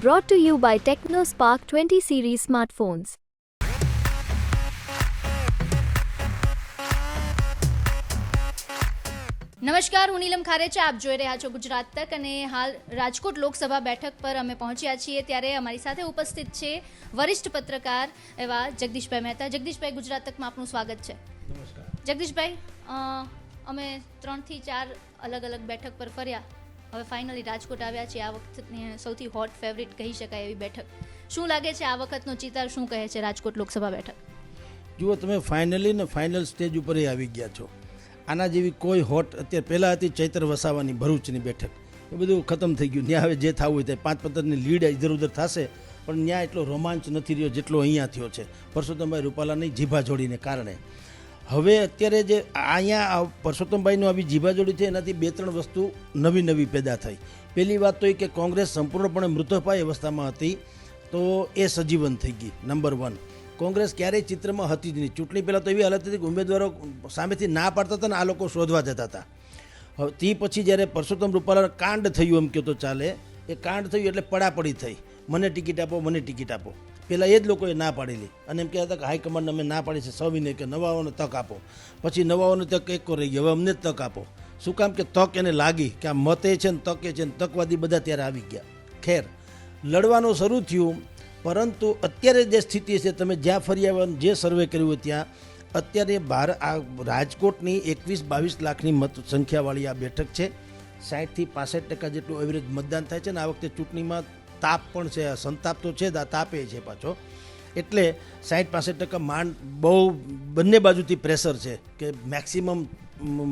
Brought to you by TechnoSpark 20 series smartphones. નમસ્કાર હું નીલમ ખારેચા આપ જોઈ રહ્યા છો ગુજરાત તક અને હાલ રાજકોટ લોકસભા બેઠક પર અમે પહોંચ્યા છીએ. ત્યારે અમારી સાથે ઉપસ્થિત છે વરિષ્ઠ પત્રકાર એવા જગદીશભાઈ મહેતા. જગદીશભાઈ ગુજરાત તકમાં આપનું સ્વાગત છે. જગદીશભાઈ અમે ત્રણથી ચાર અલગ અલગ બેઠક પર ફર્યા. હવે ફાઇનલી રાજકોટ આવ્યા છે આ વખતની સૌથી હોટ ફેવરિટ કહી શકાય એવી બેઠક. શું લાગે છે આ વખતનો ચિતાર? શું કહે છે રાજકોટ લોકસભા બેઠક? જુઓ, તમે ફાઇનલી ને ફાઇનલ સ્ટેજ ઉપર આવી ગયા છો. આના જેવી કોઈ હોટ અત્યારે પહેલાં હતી ચૈત્ર વસાવાની ભરૂચની બેઠક. એ બધું ખતમ થઈ ગયું. ત્યાં હવે જે થવું હોય તે. પાંચ પંદરની લીડ ઇધર ઉધર થશે, પણ ત્યાં એટલો રોમાંચ નથી રહ્યો જેટલો અહીંયા થયો છે. પરસોત્તમભાઈ રૂપાલાની જીભા જોડીને કારણે. હવે અત્યારે જે અહીંયા પરસોત્તમભાઈનું આવી જીભાજોડી છે, એનાથી બે ત્રણ વસ્તુ નવી નવી પેદા થઈ. પહેલી વાત તો એ કે કોંગ્રેસ સંપૂર્ણપણે મૃતપાય અવસ્થામાં હતી, તો એ સજીવન થઈ ગઈ, નંબર વન. કોંગ્રેસ ક્યારેય ચિત્રમાં હતી જ નહીં. ચૂંટણી પહેલાં તો એવી હાલત હતી કે ઉમેદવારો સામેથી ના પાડતા હતા ને આ લોકો શોધવા જતા હતા. તે પછી જ્યારે પરસોત્તમ રૂપાલા કાંડ થયું એમ કહો તો ચાલે. એ કાંડ થયું એટલે પડાપડી થઈ. મને ટિકિટ આપો, મને ટિકિટ આપો. પહેલાં એ જ લોકોએ ના પાડેલી. અને એમ કહેતા કે હાઈકમાન્ડ અમે ના પાડી છે, સવિને કે નવાઓને તક આપો. પછી નવાઓને તક એક રહી ગયો હવે અમને જ તક આપો. શું કામ કે તક એને લાગી કે આ મતે છે ને તકે છે ને તકવાદી બધા ત્યારે આવી ગયા. ખેર, લડવાનું શરૂ થયું, પરંતુ અત્યારે જે સ્થિતિ છે, તમે જ્યાં ફરી આવ્યા જે સર્વે કર્યું હોય ત્યાં, અત્યારે બાર આ રાજકોટની એકવીસ બાવીસ લાખની મત સંખ્યાવાળી આ બેઠક છે. સાઠથી પાસઠ ટકા જેટલું એવરેજ મતદાન થાય છે ને આ વખતે ચૂંટણીમાં તાપ પણ છે, સંતાપ તો છે આ તાપે છે પાછો. એટલે સાઠ પાસઠ ટકા માંડ બહુ બંને બાજુથી પ્રેશર છે કે મેક્સિમમ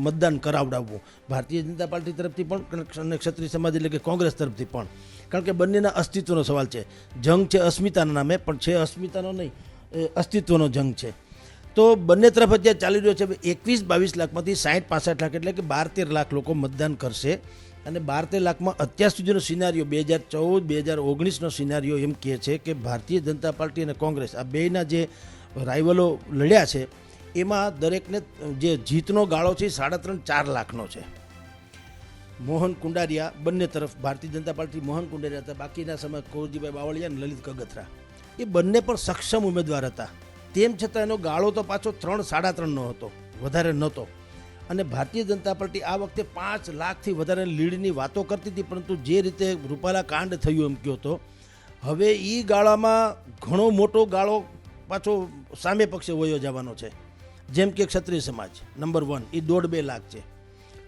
મતદાન કરાવડાવવું. ભારતીય જનતા પાર્ટી તરફથી પણ અને ક્ષત્રિય સમાજ એટલે કે કોંગ્રેસ તરફથી પણ. કારણ કે બંનેના અસ્તિત્વનો સવાલ છે. જંગ છે અસ્મિતાના નામે, પણ છે અસ્મિતાનો નહીં, એ અસ્તિત્વનો જંગ છે. તો બંને તરફ અત્યારે ચાલી રહ્યો છે. એકવીસ, બાવીસ લાખમાંથી સાઠ પાસઠ લાખ એટલે કે બાર તેર લાખ લોકો મતદાન કરશે. અને બાર તેર લાખમાં અત્યાર સુધીનો સિનારીઓ બે હજાર ચૌદ, બે હજાર ઓગણીસનો સિનારીઓ એમ કહે છે કે ભારતીય જનતા પાર્ટી અને કોંગ્રેસ આ બેના જે રાઇવલો લડ્યા છે, એમાં દરેકને જે જીતનો ગાળો છે સાડા ત્રણ, ચાર લાખનો છે. મોહન કુંડારિયા બંને તરફ, ભારતીય જનતા પાર્ટી મોહન કુંડારિયા હતા, બાકીના સમય કોરજીભાઈ બાવળિયા અને લલિત કગથરા. એ બંને પણ સક્ષમ ઉમેદવાર હતા. તેમ છતાં એનો ગાળો તો પાછો ત્રણ, સાડા ત્રણનો હતો, વધારે નહોતો. અને ભારતીય જનતા પાર્ટી આ વખતે પાંચ લાખથી વધારે લીડની વાતો કરતી હતી, પરંતુ જે રીતે રૂપાલા કાંડ થયું એમ કહો તો, હવે એ ગાળામાં ઘણો મોટો ગાળો પાછો સામે પક્ષે વયો જવાનો છે. જેમ કે ક્ષત્રિય સમાજ, નંબર વન એ દોઢ બે લાખ છે.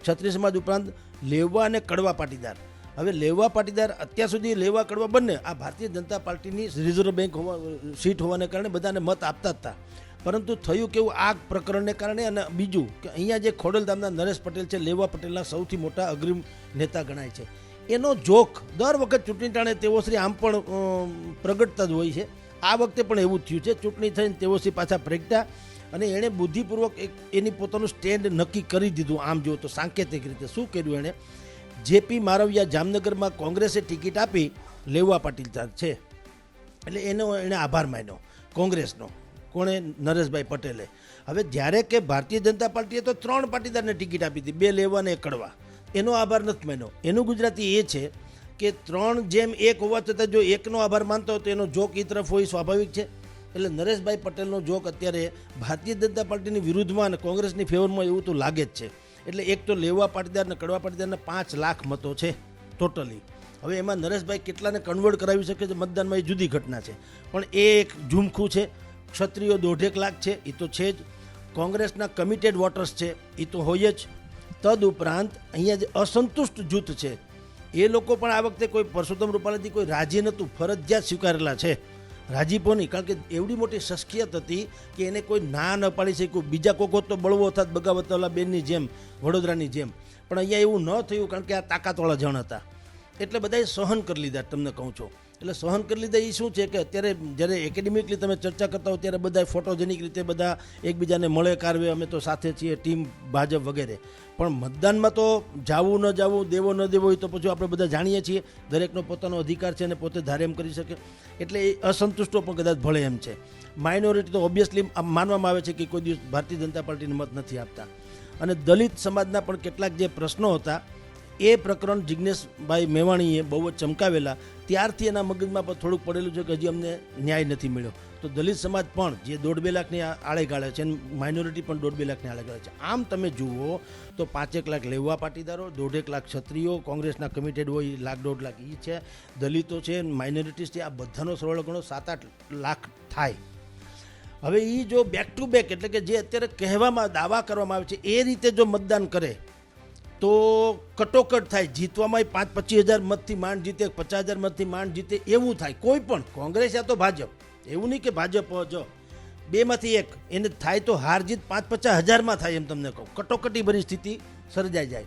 ક્ષત્રિય સમાજ ઉપરાંત લેવા અને કડવા પાટીદાર. હવે લેવા પાટીદાર અત્યાર સુધી લેવા કડવા બંને આ ભારતીય જનતા પાર્ટીની રિઝર્વ બેંક હોવા, સીટ હોવાને કારણે બધાને મત આપતા હતા. પરંતુ થયું કેવું આ પ્રકરણને કારણે અને બીજું કે અહીંયા જે ખોડલધામના નરેશ પટેલ છે, લેવા પટેલના સૌથી મોટા અગ્રીમ નેતા ગણાય છે. એનો જોખ દર વખત ચૂંટણી ટાણે તેઓ શ્રી આમ પણ પ્રગટતા જ હોય છે. આ વખતે પણ એવું થયું છે. ચૂંટણી થઈને તેઓ શ્રી પાછા પ્રગટ્યા અને એણે બુદ્ધિપૂર્વક એક, એની પોતાનું સ્ટેન્ડ નક્કી કરી દીધું આમ જો તો સાંકેતિક રીતે. શું કર્યું એણે? જેપી મારવિયા જામનગરમાં કોંગ્રેસે ટિકિટ આપી, લેવા પાટીલ છે. એટલે એનો એણે આભાર માન્યો કોંગ્રેસનો. કોણે નરેશભાઈ પટેલે. હવે જ્યારે કે ભારતીય જનતા પાર્ટીએ તો ત્રણ પાટીદારને ટિકિટ આપી હતી, બે લેવા ને એક કડવા. એનો આભાર નથી માન્યો. એનું ગુજરાતી એ છે કે ત્રણ જેમ એક હોવા છતાં જો એકનો આભાર માનતો હોય તો એનો જોક એ તરફ હોય સ્વાભાવિક છે. એટલે નરેશભાઈ પટેલનો જોક અત્યારે ભારતીય જનતા પાર્ટીની વિરુદ્ધમાં અને કોંગ્રેસની ફેવરમાં એવું તો લાગે જ છે. એટલે એક તો લેવા પાટીદાર અને કડવા પાટીદારના પાંચ લાખ મતો છે ટોટલી. હવે એમાં નરેશભાઈ કેટલાને કન્વર્ટ કરાવી શકે છે? મતદાનમાં એ જુદી ઘટના છે. પણ એ એક ઝુમખું છે. ક્ષત્રિયો દોઢેક લાખ છે એ તો છે જ. કોંગ્રેસના કમિટેડ વોટર્સ છે એ તો હોય જ. તદ ઉપરાંત અહીંયા જે અસંતુષ્ટ જૂથ છે, એ લોકો પણ આ વખતે કોઈ પરસોત્તમ રૂપાલાથી કોઈ રાજી નહોતું, ફરજિયાત સ્વીકારેલા છે. રાજીપોની કારણ કે એવડી મોટી શખ્સિયત હતી કે એને કોઈ ના ન પાડી શક્યું. બીજા કોકો તો બળવો થાત, બગાવતવાલા બેનની જેમ, વડોદરાની જેમ. પણ અહીંયા એવું ન થયું, કારણ કે આ તાકાતવાળા જણ હતા. એટલે બધાએ સહન કરી લીધા, તમને કહું છું. એટલે સહન કરી લીધા એ શું છે કે અત્યારે જ્યારે એકેડેમિકલી તમે ચર્ચા કરતા હો ત્યારે બધા ફોટોજેનિક રીતે બધા એકબીજાને મળે, કારવે, અમે તો સાથે છીએ ટીમ ભાજપ વગેરે. પણ મતદાનમાં તો જાવું, ન જાવું, દેવો, ન દેવો હોય તો પછી આપણે બધા જાણીએ છીએ. દરેકનો પોતાનો અધિકાર છે અને પોતે ધારે એમ કરી શકે. એટલે એ અસંતુષ્ટો પણ કદાચ ભળે એમ છે. માઇનોરિટી તો ઓબ્વિયસલી માનવામાં આવે છે કે કોઈ દિવસ ભારતીય જનતા પાર્ટીને મત નથી આપતા. અને દલિત સમાજના પણ કેટલાક જે પ્રશ્નો હતા, એ પ્રકરણ જિજ્ઞેશભાઈ મેવાણીએ બહુ જ ચમકાવેલા. ત્યારથી એના મગજમાં પણ થોડુંક પડેલું છે કે હજી અમને ન્યાય નથી મળ્યો. તો દલિત સમાજ પણ જે દોઢ બે લાખની આળે ગાળે છે માઇનોરિટી પણ દોઢ બે લાખની આળે ગાળે છે. આમ તમે જુઓ તો પાંચેક લાખ લેવા પાટીદારો, દોઢેક લાખ ક્ષત્રિયો, કોંગ્રેસના કમિટેડ હોય લાખ, દોઢ લાખ એ છે. દલિતો છે માઇનોરિટીઝ છે, આ બધાનો સરવાળો ગણો સાત આઠ લાખ થાય. હવે એ જો બેક ટુ બેક એટલે કે જે અત્યારે કહેવામાં દાવા કરવામાં આવે છે, એ રીતે જો મતદાન કરે તો કટોકટ થાય. જીતવામાં પાંચ પચીસ હજાર મતથી માંડ જીતે, પચાસ હજાર મતથી માંડ જીતે, એવું થાય. કોઈ પણ, કોંગ્રેસ યા તો ભાજપ. એવું નહીં કે ભાજપ જો. બેમાંથી એક, એને થાય તો હાર જીત પાંચ પચાસ હજારમાં થાય એમ તમને કહું. કટોકટી ભરી સ્થિતિ સર્જાઈ જાય.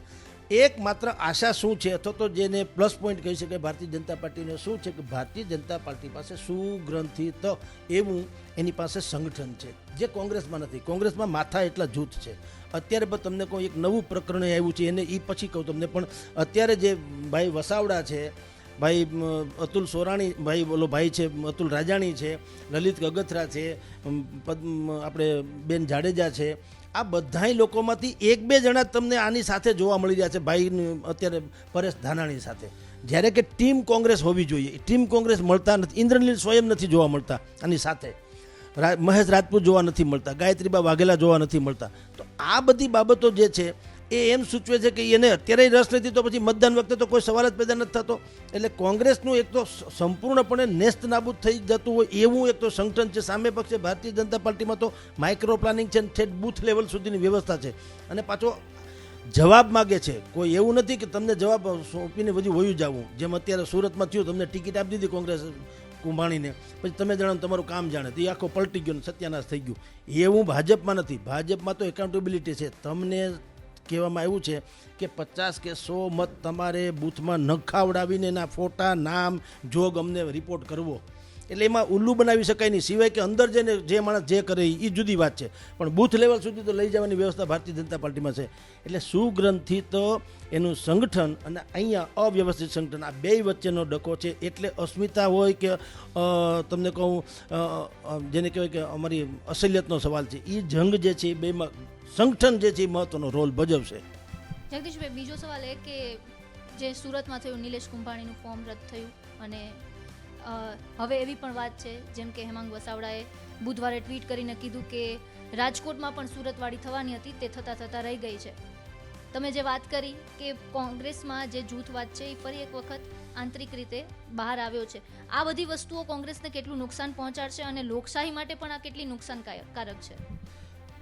એક માત્ર આશા શું છે? અથવા તો જેને પ્લસ પોઈન્ટ કહી શકાય ભારતીય જનતા પાર્ટીને શું છે કે ભારતીય જનતા પાર્ટી પાસે સુગ્રંથિત એવું એની પાસે સંગઠન છે, જે કોંગ્રેસમાં નથી. કોંગ્રેસમાં માથા એટલા જૂથ છે. અત્યારે પણ તમને કહું એક નવું પ્રકરણ આવ્યું છે, એને એ પછી કહું તમને. પણ અત્યારે જે ભાઈ વસાવડા છે, ભાઈ અતુલ સોરાણી, ભાઈ બોલો ભાઈ છે અતુલ રાજાણી છે, લલિત ગગથરા છે આપણે બેન જાડેજા છે આ બધા લોકોમાંથી એક બે જણા તમને આની સાથે જોવા મળી રહ્યા છે, ભાઈ અત્યારે પરેશ ધાનાણી સાથે. જ્યારે કે ટીમ કોંગ્રેસ હોવી જોઈએ. ટીમ કોંગ્રેસ મળતા નથી. ઇન્દ્રનીલ સ્વયં નથી જોવા મળતા આની સાથે. મહેશ રાજપૂત જોવા નથી મળતા. ગાયત્રીબા વાઘેલા જોવા નથી મળતા. તો આ બધી બાબતો જે છે એ એમ સૂચવે છે કે એને અત્યારે રસ નથી, તો પછી મતદાન વખતે તો કોઈ સવાલ જ પેદા નથી થતો. એટલે કોંગ્રેસનું એક તો સંપૂર્ણપણે નેસ્ત નાબૂદ થઈ જતું હોય એવું એક તો સંગઠન છે. સામે પક્ષે ભારતીય જનતા પાર્ટીમાં તો માઇક્રો પ્લાનિંગ છે ઠેઠ બૂથ લેવલ સુધીની વ્યવસ્થા છે. અને પાછો જવાબ માગે છે. કોઈ એવું નથી કે તમને જવાબ સોંપીને બધું વયું જવું. જેમ અત્યારે સુરતમાં થયું, તમને ટિકિટ આપી દીધી કોંગ્રેસ કુંભાણીને. પછી તમે જાણો તમારું કામ જાણે. તો એ આખો પલટી ગયો સત્યાનાશ થઈ ગયું. એવું ભાજપમાં નથી. ભાજપમાં તો એકાઉન્ટેબિલિટી છે. તમને કહેવામાં આવ્યું છે કે પચાસ કે સો મત તમારે બૂથમાં નખાવડાવીને એના ફોટા, નામ, જોગ અમને રિપોર્ટ કરવો. એટલે એમાં ઉલ્લુ બનાવી શકાય નહીં. સિવાય કે અંદર જઈને જે માણસ જે કરે એ જુદી વાત છે. પણ બૂથ લેવલ સુધી તો લઈ જવાની વ્યવસ્થા ભારતીય જનતા પાર્ટીમાં છે. એટલે સુગ્રંથિત એનું સંગઠન અને અહીંયા અવ્યવસ્થિત સંગઠન, આ બે વચ્ચેનો ડકો છે. એટલે અસ્મિતા હોય કે તમને કહું જેને કહેવાય કે અમારી અસલિયતનો સવાલ છે. એ જંગ જે છે એ બેમાં સંગઠન જે છે એ મહત્વનો રોલ ભજવશે. જગદીશભાઈ, બીજો સવાલ એ કે જે સુરતમાં થયું, નિલેશ કુંભાણીનું ફોર્મ રદ થયું અને હવે એવી પણ વાત છે, જેમ કે હેમાંગ વસાવડાએ બુધવારે ટ્વીટ કરીને કીધું કે રાજકોટમાં પણ સુરતવાળી થવાની હતી, તે થતાં થતાં રહી ગઈ છે. તમે જે વાત કરી કે કોંગ્રેસમાં જે જૂથવાદ છે, એ ફરી એક વખત આંતરિક રીતે બહાર આવ્યો છે. આ બધી વસ્તુઓ કોંગ્રેસને કેટલું નુકસાન પહોંચાડશે અને લોકશાહી માટે પણ આ કેટલી નુકસાનકારક છે?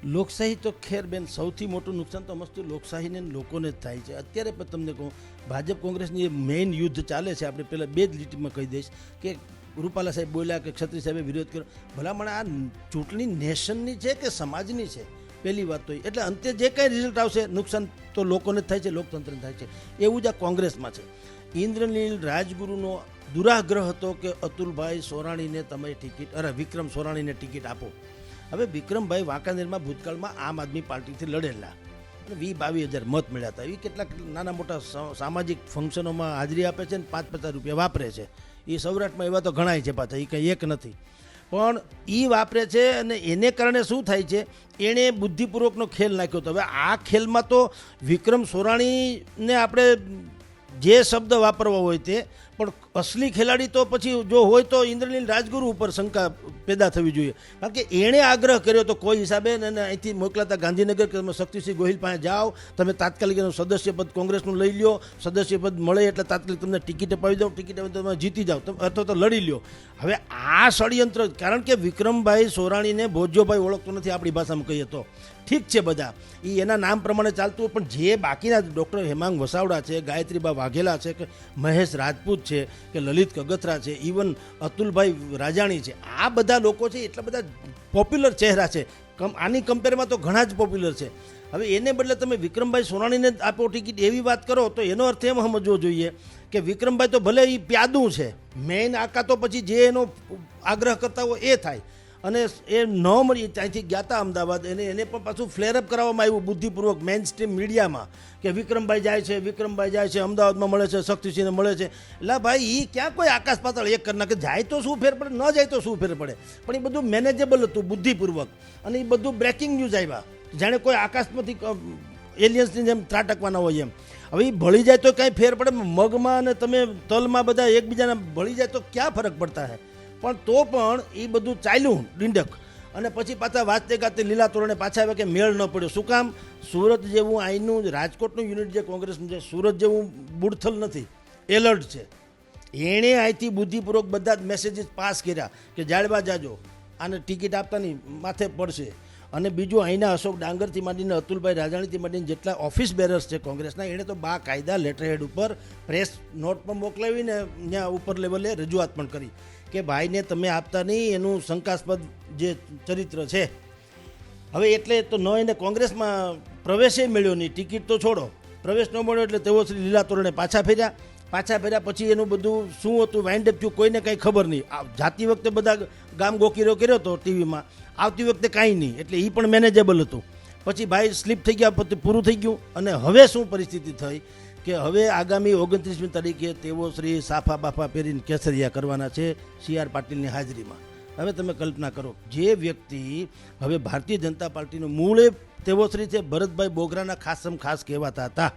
લોકશાહી તો ખેર બેન, સૌથી મોટું નુકસાન તો મસ્ત લોકશાહીને લોકોને જ થાય છે. અત્યારે પણ તમને કહું, ભાજપ કોંગ્રેસની મેઇન યુદ્ધ ચાલે છે. આપણે પહેલાં બે જ લીટીમાં કહી દઈશ કે રૂપાલા સાહેબ બોલ્યા કે ક્ષત્રિય સાહેબે વિરોધ કર્યો. ભલામણ આ ચૂંટણી નેશનની છે કે સમાજની છે? પહેલી વાત તો એટલે અંતે જે કાંઈ રિઝલ્ટ આવશે, નુકસાન તો લોકોને જ થાય છે, લોકતંત્રને થાય છે. એવું જ આ કોંગ્રેસમાં છે. ઇન્દ્રનીલ રાજગુરુનો દુરાગ્રહ હતો કે અતુલભાઈ સોરાણીને તમે ટિકિટ, અરે વિક્રમ સોરાણીને ટિકિટ આપો. હવે વિક્રમભાઈ વાંકાનેરમાં ભૂતકાળમાં આમ આદમી પાર્ટીથી લડેલા. અને વી બાવીસ હજાર મત મળ્યા હતા. એ કેટલાક નાના મોટા સામાજિક ફંક્શનોમાં હાજરી આપે છે ને પાંચ પચાસ રૂપિયા વાપરે છે. એ સૌરાષ્ટ્રમાં એવા તો ઘણાય છે પાછા એ કંઈ એક નથી. પણ એ વાપરે છે અને એને કારણે શું થાય છે? એણે બુદ્ધિપૂર્વકનો ખેલ નાખ્યો હતો. હવે આ ખેલમાં તો વિક્રમ સોરાણીને આપણે જે શબ્દ વાપરવા હોય તે પણ અસલી ખેલાડી તો પછી જો હોય તો ઇન્દ્રનીલ રાજગુરુ ઉપર શંકા પેદા થવી જોઈએ. કારણ કે એણે આગ્રહ કર્યો તો કોઈ હિસાબે અને અહીંથી મોકલાતા ગાંધીનગર કે તમે શક્તિસિંહ ગોહિલ પાસે જાઓ, તમે તાત્કાલિક એનું સદસ્યપદ કોંગ્રેસનું લઈ લ્યો, સદસ્યપદ મળે એટલે તાત્કાલિક તમને ટિકિટ અપાવી દઉં, ટિકિટ તમે જીતી જાઓ, તમે અથવા તો લડી લ્યો. હવે આ ષડયંત્ર, કારણ કે વિક્રમભાઈ સોરાણીને ભોજ્યોભાઈ ઓળખતો નથી આપણી ભાષામાં કહીએ તો. ઠીક છે બધા. એ એના નામ પ્રમાણે ચાલતું હોય, પણ જે બાકીના ડૉક્ટર હેમાંગ વસાવડા છે, ગાયત્રીબા વાઘેલા છે, કે મહેશ રાજપૂત છે કે લલિત કગથરા છે ઇવન અતુલભાઈ રાજાણી છે, આ બધા લોકો છે, એટલા બધા પોપ્યુલર ચહેરા છે. કમ, આની કમ્પેરમાં તો ઘણા જ પોપ્યુલર છે. હવે એને બદલે તમે વિક્રમભાઈ સોનાણીને આપો ટિકિટ, એવી વાત કરો, તો એનો અર્થ એમ સમજવો જોઈએ કે વિક્રમભાઈ તો ભલે એ પ્યાદું છે મેઇન આકા તો પછી જે એનો આગ્રહ કરતા હોય એ થાય. અને એ ન મળી ત્યાંથી ગયા હતા અમદાવાદ. એને એને પણ પાછું ફ્લેરઅપ કરાવવામાં આવ્યું બુદ્ધિપૂર્વક મેઇન સ્ટ્રીમ મીડિયામાં કે વિક્રમભાઈ જાય છે, વિક્રમભાઈ જાય છે, અમદાવાદમાં મળે છે, શક્તિસિંહને મળે છે. એટલે ભાઈ એ ક્યાં કોઈ આકાશ પાતાળ એક કરી નાખે? જાય તો શું ફેર પડે? ન જાય તો શું ફેર પડે? પણ એ બધું મેનેજેબલ હતું બુદ્ધિપૂર્વક. અને એ બધું બ્રેકિંગ ન્યૂઝ આવ્યા. જાણે કોઈ આકાશમાંથી એલિયન્સની જેમ ત્રાટકવાના હોય એમ. હવે એ ભળી જાય તો કાંઈ ફેર પડે? મગમાં અને તમે તલમાં બધા એકબીજાના ભળી જાય તો ક્યાં ફરક પડતા હે? પણ તો પણ એ બધું ચાલ્યું ડીંડક. અને પછી પાછા વાંચતે ગાતે લીલા તોરણે પાછા આવ્યા કે મેળ ન પડ્યો. શું કામ? સુરત જેવું અહીંનું રાજકોટનું યુનિટ જે કોંગ્રેસનું છે, સુરત જેવું બુડથલ નથી. એલર્ટ છે. એણે અહીંથી બુદ્ધિપૂર્વક બધા જ મેસેજીસ પાસ કર્યા કે જાળવા જાજો. આને ટિકિટ આપતાની માથે પડશે. અને બીજું અહીંના અશોક ડાંગરથી માંડીને અતુલભાઈ રાજાણીથી માંડીને જેટલા ઓફિસ બેરર્સ છે કોંગ્રેસના, એણે તો બા કાયદા લેટરહેડ ઉપર પ્રેસ નોટ પણ મોકલાવીને ત્યાં ઉપર લેવલે રજૂઆત પણ કરી. કે ભાઈને તમે આપતા નહીં, એનું શંકાસ્પદ જે ચરિત્ર છે. હવે એટલે તો ન એને કોંગ્રેસમાં પ્રવેશે મળ્યો નહીં, ટિકિટ તો છોડો. પ્રવેશ ન મળ્યો એટલે તેઓ શ્રી લીલા તોરણે પાછા ફેર્યા. પાછા ફેર્યા પછી એનું બધું શું હતું વાઇન્ડ અપ થયું, કોઈને કાંઈ ખબર નહીં. જાતી વખતે બધા ગામ ગોકીરો કર્યો હતો ટીવીમાં. આવતી વખતે કાંઈ નહીં, એટલે એ પણ મેનેજેબલ હતું. પછી ભાઈ સ્લીપ થઈ ગયા, પછી પૂરું થઈ ગયું. અને હવે શું પરિસ્થિતિ થઈ? કે હવે આગામી ઓગણત્રીસમી તારીખે તેઓ શ્રી સાફા બાફા પહેરીને કેસરિયા કરવાના છે સી આર પાટીલની હાજરીમાં. હવે તમે કલ્પના કરો, જે વ્યક્તિ હવે ભારતીય જનતા પાર્ટીનું મૂળે તેઓ શ્રી છે ભરતભાઈ બોગરાના ખાસમ ખાસ કહેવાતા હતા.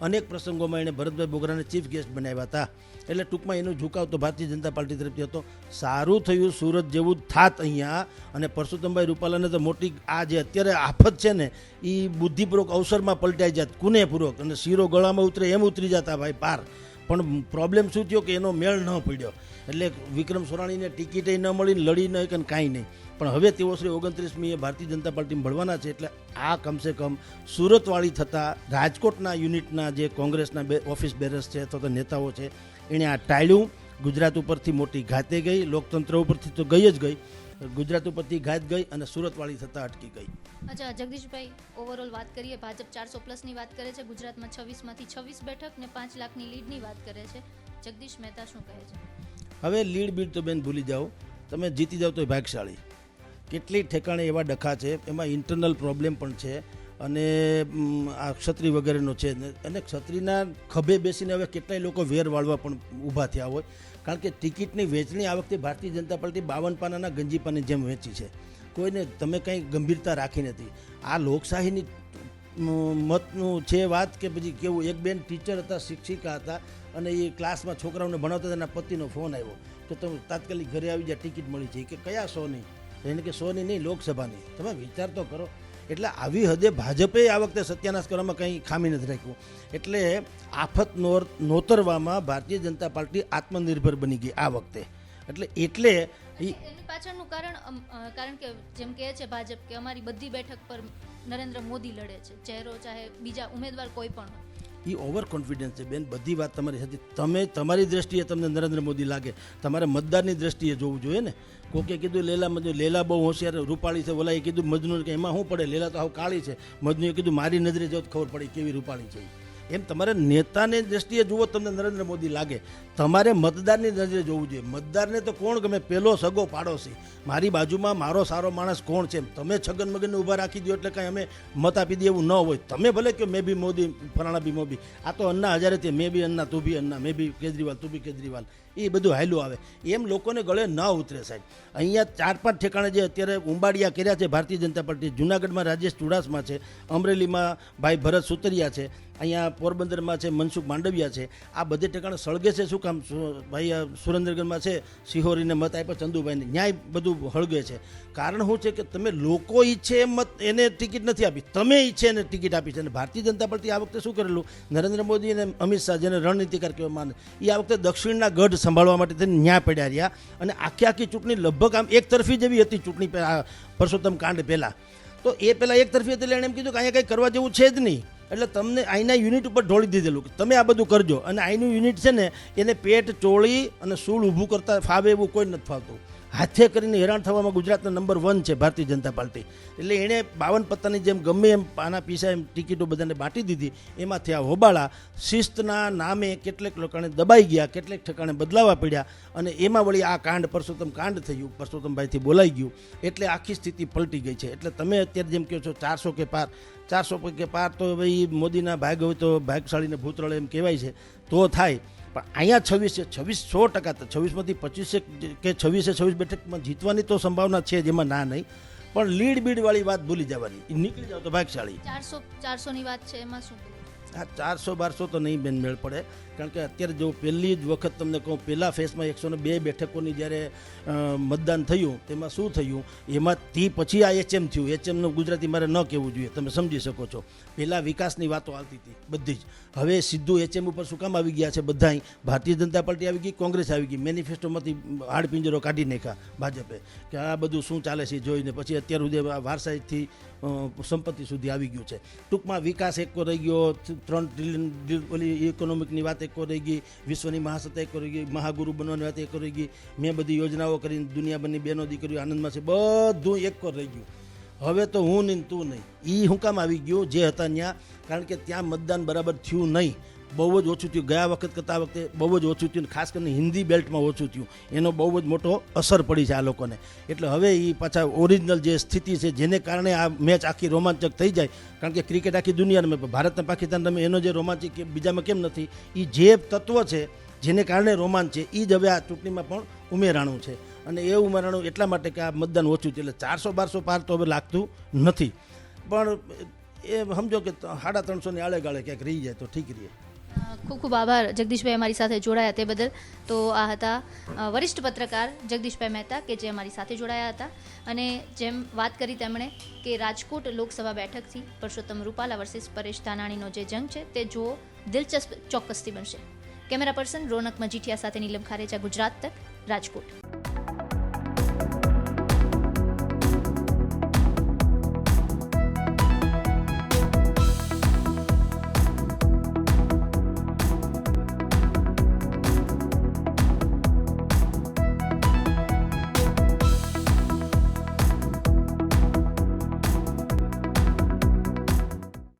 અનેક પ્રસંગોમાં એણે ભરતભાઈ બોગરાને ચીફ ગેસ્ટ બનાવ્યા હતા. એટલે ટૂંકમાં એનો ઝુકાવ તો ભારતીય જનતા પાર્ટી તરફથી હતો. સારું થયું, સુરત જેવું જ થાત અહીંયા. અને પરસોત્તમભાઈ રૂપાલાને તો મોટી આ જે અત્યારે આફત છે ને એ બુદ્ધિપૂર્વક અવસરમાં પલટાઈ જાત, કુનેપૂર્વક. અને શીરો ગળામાં ઉતરે એમ ઉતરી જતા ભાઈ પાર. પણ પ્રોબ્લેમ શું થયો કે એનો મેળ ન પડ્યો. એટલે વિક્રમ સોરાણીને ટિકિટે ન મળી લડી ન કે કાંઈ નહીં. પણ હવે તેઓ શ્રી ઓગણત્રીસમીએ ભારતીય જનતા પાર્ટીમાં ભળવાના છે એટલે આ કમસે કમ સુરતવાળી થતાં રાજકોટના યુનિટના જે કોંગ્રેસના બે ઓફિસ બેરર્સ છે અથવા તો નેતાઓ છે એણે આ ટાળ્યું. ગુજરાત ઉપરથી મોટી ઘાતે ગઈ લોકતંત્ર ઉપરથી તો ગઈ જ ગઈ. ગુજરાત ઉપરથી ઘાત ગઈ અને સુરતવાળી થતાં અટકી ગઈ. અચ્છા જગદીશભાઈ ઓવરઓલ વાત કરીએ ભાજપ ચારસો પ્લસની વાત કરે છે ગુજરાતમાં છવ્વીસમાંથી છવ્વીસ બેઠક ને પાંચ લાખની લીડની વાત કરે છે. જગદીશ મહેતા શું કહે છે? હવે લીડ બીડ તો બેન ભૂલી જાઓ. તમે જીતી જાઓ તો ભાગશાળી. કેટલી ઠેકાણે એવા ડખા છે, એમાં ઇન્ટરનલ પ્રોબ્લેમ પણ છે અને આ ક્ષત્રિય વગેરેનો છે. અને ક્ષત્રિયના ખભે બેસીને હવે કેટલાય લોકો વેર વાળવા પણ ઊભા થયા હોય. કારણ કે ટિકિટની વેચણી આ વખતે ભારતીય જનતા પાર્ટી બાવન પાનાના ગંજીપાની જેમ વેચી છે. કોઈને તમે કંઈ ગંભીરતા રાખી નથી. આ લોકશાહીની મતનું છે વાત કે પછી કેવું, એક બેન ટીચર હતા, શિક્ષિકા હતા અને એ ક્લાસમાં છોકરાઓને ભણાવતા હતા, એના પતિનો ફોન આવ્યો. કે તમે તાત્કાલિક ઘરે આવી જાય ટિકિટ મળી છે કે કયા શોની એને કે સોની નહીં લોકસભાની. તમે વિચાર તો કરો. એટલે આવી હદે ભાજપે આ વખતે સત્યાનાશ કરવામાં કંઈ ખામી નથી રાખ્યું એટલે આફત નોર નોતરવામાં ભારતીય જનતા પાર્ટી આત્મનિર્ભર બની ગઈ આ વખતે. એટલે એટલે એની પાછળનું કારણ કારણ કે જેમ કહે છે ભાજપ કે અમારી બધી બેઠક પર નરેન્દ્ર મોદી લડે છે. ચહેરો ચાહે બીજા ઉમેદવાર કોઈ પણ હોય. એ ઓવર કોન્ફિડન્સ છે. બેન, બધી વાત તમારી સાચી. તમે, તમારી દ્રષ્ટિએ તમને નરેન્દ્ર મોદી લાગે. તમારે મતદારની દ્રષ્ટિએ જોવું જોઈએ ને. કોકે કીધું લેલા મજનુ લેલા બહુ હોશિયાર રૂપાળી છે. ઓલાએ કીધું મજનુ કે એમાં શું પડે? લેલા તો હાવ કાળી છે. મજનુએ કીધું, મારી નજરે જો ખબર પડી કેવી રૂપાળી છે. એમ તમારે નેતાની દ્રષ્ટિએ જુઓ તમને નરેન્દ્ર મોદી લાગે. તમારે મતદારની નજરે જોવું જોઈએ. મતદારને તો કોણ ગમે? પેલો સગો પાડોશી. મારી બાજુમાં મારો સારો માણસ કોણ છે? તમે છગન મગનને ઊભા રાખી દો એટલે કાંઈ અમે મત આપી દઈએ એવું ન હોય. તમે ભલે કે મેં બી મોદી, ફલાણા બી મોદી. આ તો અન્ના હજારે તે મેં બી અન્ના, તું બી અન્ના, મેં બી કેજરીવાલ, તું બી કેજરીવાલ. એ બધું હાલું આવે. એમ લોકોને ગળે ન ઉતરે સાહેબ. અહીંયા ચાર પાંચ ઠેકાણે જે અત્યારે ઉંબાડિયા કર્યા છે ભારતીય જનતા પાર્ટી, જુનાગઢમાં રાજેશ ચુડાસમા છે, અમરેલીમાં ભાઈ ભરત સુતરિયા છે, અહીંયા પોરબંદરમાં છે મનસુખ માંડવિયા છે. આ બધે ઠેકાણે સળગે છે શું કામ? ભાઈ સુરેન્દ્રગઢમાં છે સિહોરીને મત આપ્યા ચંદુભાઈને. ન્યાય બધું હળગે છે. કારણ શું છે કે તમે લોકો ઈચ્છે એમ મત એને ટિકિટ નથી આપી. તમે ઈચ્છે એને ટિકિટ આપી છે. અને ભારતીય જનતા પાર્ટી આ વખતે શું કરેલું? નરેન્દ્ર મોદી અને અમિત શાહ જેને રણનીતિકાર કહેવા માને એ આ વખતે દક્ષિણના ગઢ સંભાળવા માટે થઈને ન્યા પડ્યા રહ્યા અને આખી આખી ચૂંટણી લગભગ આમ એક તરફી જેવી હતી ચૂંટણી પરસોત્તમ કાંડ પહેલાં. તો એ પહેલાં એક તરફી હતી એટલે એણે એમ કીધું કે અહીંયા કંઈ કરવા જેવું છે જ નહીં. એટલે તમને અહીંના યુનિટ ઉપર ઢોળી દીધેલું કે તમે આ બધું કરજો. અને અહીંનું યુનિટ છે ને, એને પેટ ચોળી અને સૂળ ઊભું કરતા ફાવે એવું કોઈ નથી ફાવતું. હાથે કરીને હેરાન થવામાં ગુજરાતના નંબર વન છે ભારતીય જનતા પાર્ટી. એટલે એણે બાવન પત્તાની જેમ ગમે એમ પાના પીસા એમ ટિકિટો બધાને બાંટી દીધી. એમાંથી આ હોબાળા શિસ્તના નામે કેટલેક લોકોને દબાઈ ગયા, કેટલેક ઠેકાણે બદલાવા પડ્યા અને એમાં વળી આ કાંડ પરસોત્તમ કાંડ થયું, પરસોત્તમભાઈથી બોલાઈ ગયું. એટલે આખી સ્થિતિ પલટી ગઈ છે. એટલે તમે અત્યારે જેમ કહો છો ચારસો કે પાર, ચારસો કે પાર તો ભાઈ મોદીના ભાગ હોય તો ભાગશાળીને ભૂતરળ એમ કહેવાય છે. તો થાય. પણ અહીંયા છવ્વીસ છે છવ્વીસ સો ટકા તો છવ્વીસમાંથી પચીસે કે છવ્વીસે છવ્વીસ બેઠકમાં જીતવાની તો સંભાવના છે જેમાં ના નહીં. પણ લીડ બીડ વાળી વાત ભૂલી જવાની. એ નીકળી જાવ તો ભાગશાળી. ચારસો ચારસોની વાત છે એમાં શું? હા ચારસો બારસો તો નહીં બેન મેળ પડે. કારણ કે અત્યારે જો પહેલી જ વખત તમને કહું, પહેલા ફેસમાં એકસો ને બે બેઠકોની જ્યારે મતદાન થયું, તેમાં શું થયું? એમાં તે પછી આ એચએમ થયું. એચએમનું ગુજરાતી મારે ન કહેવું જોઈએ, તમે સમજી શકો છો. પહેલાં વિકાસની વાતો આવતી હતી, બધી જ. હવે સીધું એચએમ ઉપર શું કામ આવી ગયા છે બધાય? ભારતીય જનતા પાર્ટી આવી ગઈ, કોંગ્રેસ આવી ગઈ. મેનિફેસ્ટોમાંથી હાડપિંજરો કાઢી નાખ્યા ભાજપે. કે આ બધું શું ચાલે છે જોઈને પછી અત્યાર સુધી વારસાઈથી સંપત્તિ સુધી આવી ગયું છે. ટૂંકમાં વિકાસ એકો રહી ગયો, ત્રણ ટ્રિલિયન ઓલી ઇકોનોમિકની વાત એકો રહી ગઈ, વિશ્વની મહાસત્તા એક રહી ગઈ, મહાગુરુ બનવાની વાત એક રહી ગઈ. મેં બધી યોજનાઓ કરીને દુનિયાભરની બહેનો દીકરીઓ આનંદમાં છે, બધું એકો રહી ગયું. હવે તો હું નહીં તું નહીં. એ હું કામ આવી ગયું, જે હતા ત્યાં કારણ કે ત્યાં મતદાન બરાબર થયું નહીં. બહુ જ ઓછું થયું. ગયા વખત કરતાં વખતે બહુ જ ઓછું થયું. ખાસ કરીને હિન્દી બેલ્ટમાં ઓછું થયું. એનો બહુ જ મોટો અસર પડી છે આ લોકોને. એટલે હવે એ પાછા ઓરિજિનલ જે સ્થિતિ છે જેને કારણે આ મેચ આખી રોમાંચક થઈ જાય. કારણ કે ક્રિકેટ આખી દુનિયાને રમે ભારત અને પાકિસ્તાન રમે એનો જે રોમાંચક બીજામાં કેમ નથી એ જે તત્વ છે જેને કારણે રોમાંચ છે એ જ હવે આ ચૂંટણીમાં પણ ઉમેરાણું છે. અને એ ઉમેરાણું એટલા માટે કે આ મતદાન ઓછું છે એટલે ચારસો બારસો પાર તો હવે લાગતું નથી. પણ એ સમજો કે સાડા ત્રણસોની આળે ગાળે ક્યાંક રહી જાય તો ઠીક રહે. અ, ખૂબ ખૂબ આભાર જગદીશભાઈ અમારી સાથે જોડાયા તે બદલ. તો આ હતા વરિષ્ઠ પત્રકાર જગદીશભાઈ મહેતા કે જે અમારી સાથે જોડાયા હતા. અને જેમ વાત કરી તેમણે કે રાજકોટ લોકસભા બેઠકથી પરસોત્તમ રૂપાલા વર્સિસ પરેશ ધાનાણીનો જે જંગ છે તે જુઓ, દિલચસ્પ ચોક્કસથી બનશે. કેમેરા પર્સન રોનક મજીઠિયા સાથે નીલમ ખારેચા ગુજરાત તક, રાજકોટ.